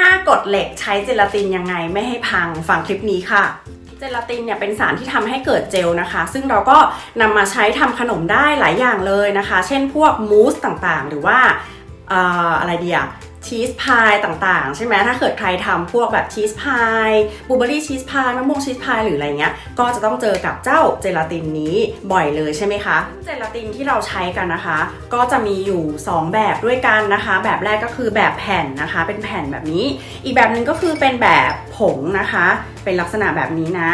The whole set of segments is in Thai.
5กฎเหล็กใช้เจลาตินยังไงไม่ให้พังฟังคลิปนี้ค่ะ เจลาตินเนี่ยเป็นสารที่ทำให้เกิดเจลนะคะ ซึ่งเราก็นำมาใช้ทำขนมได้หลายอย่างเลยนะคะ เช่นพวกมูสต่างๆ หรือว่าอออะไรเดีย ชีสพายต่างๆ ใช่ไหมถ้าเกิดใครทำพวกแบบชีสพายบลูเบอรี่ชีสพายมะม่วงชีสพายหรืออะไรเงี้ยก็จะต้องเจอกับเจ้าเจลาตินนี้บ่อยเลยใช่ไหมคะเจลาตินที่เราใช้กันนะคะ ก็จะมีอยู่ 2 แบบด้วยกันนะคะ แบบแรกก็คือแบบแผ่นนะคะ เป็นแผ่นแบบนี้ อีกแบบหนึ่งก็คือเป็นแบบผงนะคะ เป็นลักษณะแบบนี้นะ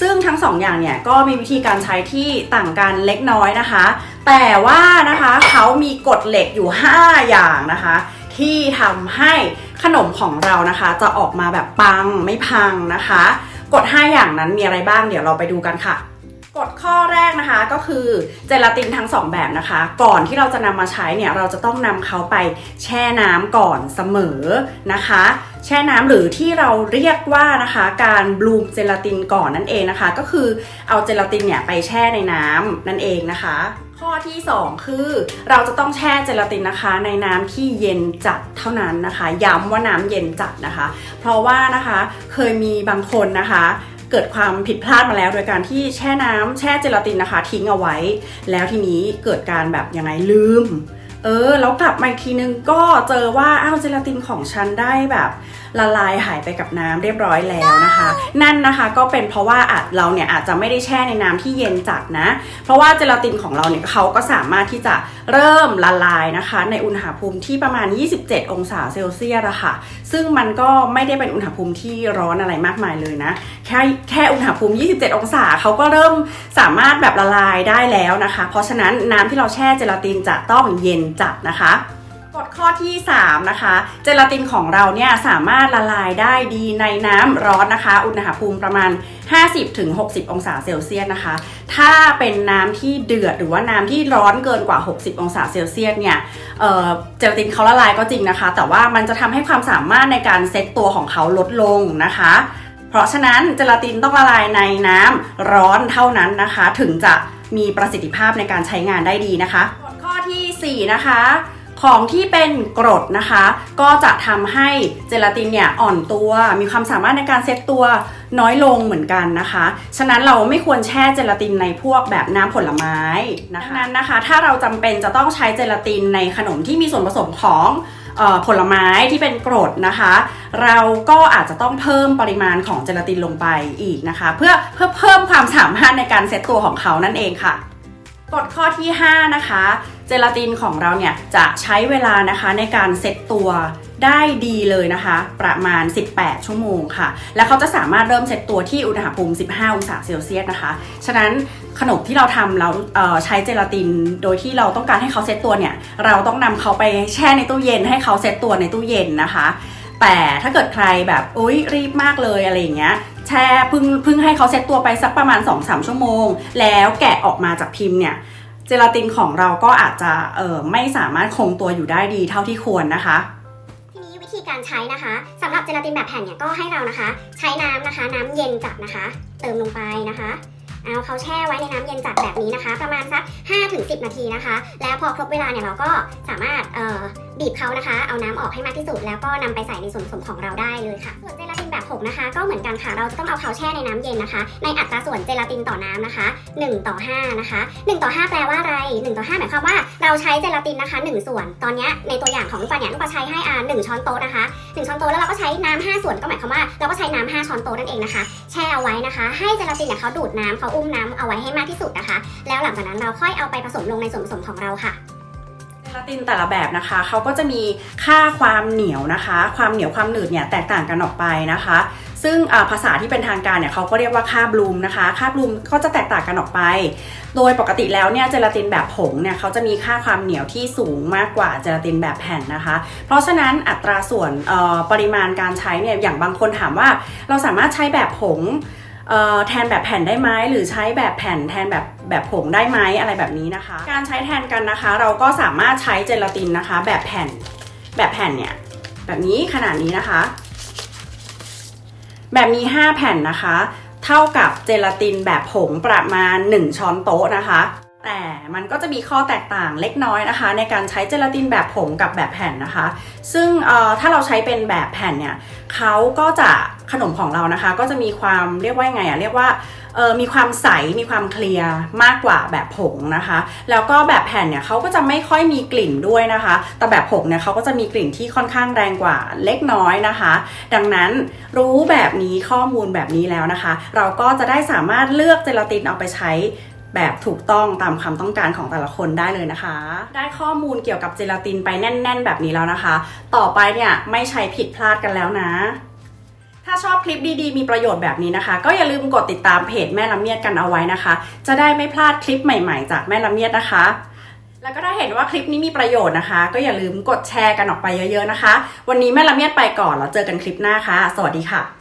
ซึ่งทั้งสองอย่างเนี่ยก็มีวิธีการใช้ที่ต่างกันเล็กน้อยนะคะ แต่ว่านะคะเขามีกฎเหล็กอยู่ 5 อย่างนะคะ ที่ทำให้ขนมของเรานะคะ จะออกมาแบบปังไม่พังนะคะ กฎ5อย่างนั้นมีอะไรบ้างเดี๋ยวเราไปดูกันค่ะกฎข้อแรกนะคะก็คือเจลาตินทั้งสองแบบนะคะ ก่อนที่เราจะนำมาใช้เนี่ยเราจะต้องนำเขาไปแช่น้ำก่อนเสมอนะคะ แช่น้ำหรือที่เราเรียกว่านะคะการบลูมเจลาตินก่อนนั่นเองนะคะ ก็คือเอาเจลาตินเนี่ยไปแช่ในน้ำนั่นเองนะคะ ข้อที่ 2 คือเราจะต้องแช่เจลาตินนะคะ ในน้ำที่เย็นจัดเท่านั้นนะคะ ย้ำว่าน้ำเย็นจัดนะคะ เพราะว่านะคะเคยมีบางคนนะคะเกิดความผิดพลาดมาแล้วโดยการที่แช่น้ำแช่เจลาตินนะคะ ทิ้งเอาไว้ แล้วทีนี้เกิดการแบบยังไงลืม เออแล้วกลับมาอีกทีนึงก็เจอว่าอ้าวเจลาตินของฉันได้แบบละลายหายไปกับน้ำเรียบร้อยแล้วนะคะ นั่นนะคะก็เป็นเพราะว่าอาจเราเนี่ยอาจจะไม่ได้แช่ในน้ำที่เย็นจัดนะ เพราะว่าเจลาตินของเราเนี่ยเขาก็สามารถที่จะเริ่มละลายนะคะ ในอุณหภูมิที่ประมาณ 27 องศาเซลเซียสอะค่ะ ซึ่งมันก็ไม่ได้เป็นอุณหภูมิที่ร้อนอะไรมากมายเลยนะ แค่แค่อุณหภูมิ 27 องศาเขาก็เริ่มสามารถแบบละลายได้แล้วนะคะ เพราะฉะนั้นน้ำที่เราแช่เจลาตินจะต้องเย็นจัดนะคะ ข้อที่ 3 นะคะ เจลาตินของเราเนี่ยสามารถละลายได้ดีในน้ำร้อนนะคะ อุณหภูมิประมาณ 50-60 องศาเซลเซียสนะคะ ถ้าเป็นน้ำที่เดือดหรือว่าน้ำที่ร้อนเกินกว่า 60 องศาเซลเซียสเนี่ยเเจลาตินเขาละลายก็จริงนะคะ แต่ว่ามันจะทำให้ความสามารถในการเซตตัวของเขาลดลงนะคะเพราะฉะนั้นเจลาตินต้องละลายในน้ำร้อนเท่านั้นนะคะ ถึงจะมีประสิทธิภาพในการใช้งานได้ดีนะคะ ข้อทีสี่4 นะคะ ของที่เป็นกรดนะคะ ก็จะทำให้เจลาตินเนี่ยอ่อนตัว มีความสามารถในการเซตตัวน้อยลงเหมือนกันนะคะ ฉะนั้นเราไม่ควรแช่เจลาตินในพวกแบบน้ำผลไม้นะคะดังนั้นนะคะ ถ้าเราจำเป็นจะต้องใช้เจลาตินในขนมที่มีส่วนผสมของออผลไม้ที่เป็นกรดนะคะ เราก็อาจจะต้องเพิ่มปริมาณของเจลาตินลงไปอีกนะคะ เพื่อเพื่อเพิ่มความสามารถในการเซตตัวของเขานั่นเองค่ะ กฎข้อที่ 5 นะคะ เจลาตินของเราเนี่ยจะใช้เวลานะคะในการเซตตัวได้ดีเลยนะคะ ประมาณ 18 ชั่วโมงค่ะ และเขาจะสามารถเริ่มเซตตัวที่อุณหภูมิ 15 องศาเซลเซียสนะคะ ฉะนั้นขนมที่เราทำเราเใช้เจลาติน โดยที่เราต้องการให้เขาเซตตัวเนี่ย เราต้องนำเขาไปแช่ในตู้เย็นให้เขาเซตตัวในตู้เย็นนะคะ แต่ถ้าเกิดใครแบบอุ้ยรีบมากเลยอะไรอย่างเงี้ยแช่เพึ่งเพึ่งให้เขาเซตตัวไปสักประมาณ 2-3 ชั่วโมง แล้วแกะออกมาจากพิมพ์เนี่ยเจลาตินของเราก็อาจจะเออไม่สามารถคงตัวอยู่ได้ดีเท่าที่ควรนะคะ ทีนี้วิธีการใช้นะคะสำหรับเจลาตินแบบแผ่นเนี่ยก็ให้เรานะคะ ใช้น้ำนะคะ น้ำเย็นจัดนะคะ เติมลงไปนะคะเอาเขาแช่ไว้ในน้ำเย็นจัดแบบนี้นะคะ ประมาณสัก5-10 นาทีนะคะ แล้วพอครบเวลาเนี่ยเราก็สามารถเอ่อบีบเขานะคะ เอาน้ำออกให้มากที่สุด แล้วก็นำไปใส่ในส่วนผสมของเราได้เลยค่ะ ส่วนเจลาตินแบบผงนะคะ ก็เหมือนกันค่ะ เราจะต้องเอาเขาแช่ในน้ำเย็นนะคะ ในอัตราส่วนเจลาตินต่อน้ำนะคะ 1 ต่อ 5 นะคะ 1 ต่อ 5 แปลว่าอะไร 1 ต่อ 5 หมายความว่าเราใช้เจลาตินนะคะ 1 ส่วน ตอนเนี้ยในตัวอย่างของลูกปลาเนี่ยลูกปลาใช้ให้อ่า1ช้อนโต๊ะนะคะ1 ช้อนโต๊ะแล้วเราก็ใช้น้ำ5ส่วนก็หมายความว่าเราก็ใช้น้ำ5ช้อนโต๊ะนั่นเองนะคะ แช่เอาไว้นะคะ ให้เจลาตินเนี่ยเขาดูดน้ำเขาอุ้มน้ำเอาไว้ให้มากที่สุดนะคะ แล้วหลังจากนั้นเราค่อยเอาไปผสมลงในส่วนผสมของเราค่ะ ลาตินแต่ละแบบนะคะเขาก็จะมีค่าความเหนียวนะคะ ความเหนียวความหนืดเนี่ยแตกต่างกันออกไปนะคะ ซึ่งภาษาที่เป็นทางการเนี่ยเขาก็เรียกว่าค่าบลูมนะคะค่าบลูมก็จะแตกต่างกันออกไป โดยปกติแล้วเนี่ยเจลาตินแบบผงเนี่ยเขาจะมีค่าความเหนียวที่สูงมากกว่าเจลาตินแบบแผ่นนะคะ เพราะฉะนั้นอัตราส่วนปริมาณการใช้เนี่ยอย่างบางคนถามว่า เราสามารถใช้แบบผง แทนแบบแผ่นได้ไหมหรือใช้แบบแผ่นแทนแบบแบบผงได้ไหมอะไรแบบนี้นะคะ การใช้แทนกันนะคะ เราก็สามารถใช้เจลาตินนะคะ แบบแผ่นแบบแผ่นเนี่ยแบบนี้ขนาดนี้นะคะ แบบมี 5 แผ่นนะคะ เท่ากับเจลาตินแบบผงประมาณ 1 ช้อนโต๊ะนะคะแต่มันก็จะมีข้อแตกต่างเล็กน้อยนะคะ ในการใช้เจลาตินแบบผงกับแบบแผ่นนะคะ ซึ่งถ้าเราใช้เป็นแบบแผ่นเนี่ยเขาก็จะ ขนมของเรานะคะ ก็จะมีความเรียกว่ายังไงอะเรียกว่าเออมีความใส มีความเคลียร์มากกว่าแบบผงนะคะ แล้วก็แบบแผ่นเนี่ยเขาก็จะไม่ค่อยมีกลิ่นด้วยนะคะ แต่แบบผงเนี่ยเขาก็จะมีกลิ่นที่ค่อนข้างแรงกว่าเล็กน้อยนะคะ ดังนั้นรู้แบบนี้ข้อมูลแบบนี้แล้วนะคะ เราก็จะได้สามารถเลือกเจลาตินเอาไปใช้แบบถูกต้องตามความต้องการของแต่ละคนได้เลยนะคะ ได้ข้อมูลเกี่ยวกับเจลาตินไปแน่น ๆ แบบนี้แล้วนะคะ ต่อไปเนี่ยไม่ใช้ผิดพลาดกันแล้วนะ ถ้าชอบคลิปดีๆ มีประโยชน์แบบนี้นะคะ ก็อย่าลืมกดติดตามเพจแม่ละเมียดกันเอาไว้นะคะ จะได้ไม่พลาดคลิปใหม่ๆ จากแม่ละเมียดนะคะ แล้วก็ถ้าเห็นว่าคลิปนี้มีประโยชน์นะคะ ก็อย่าลืมกดแชร์กันออกไปเยอะ ๆนะคะ วันนี้แม่ละเมียดไปก่อนแล้วเจอกันคลิปหน้าค่ะ สวัสดีค่ะ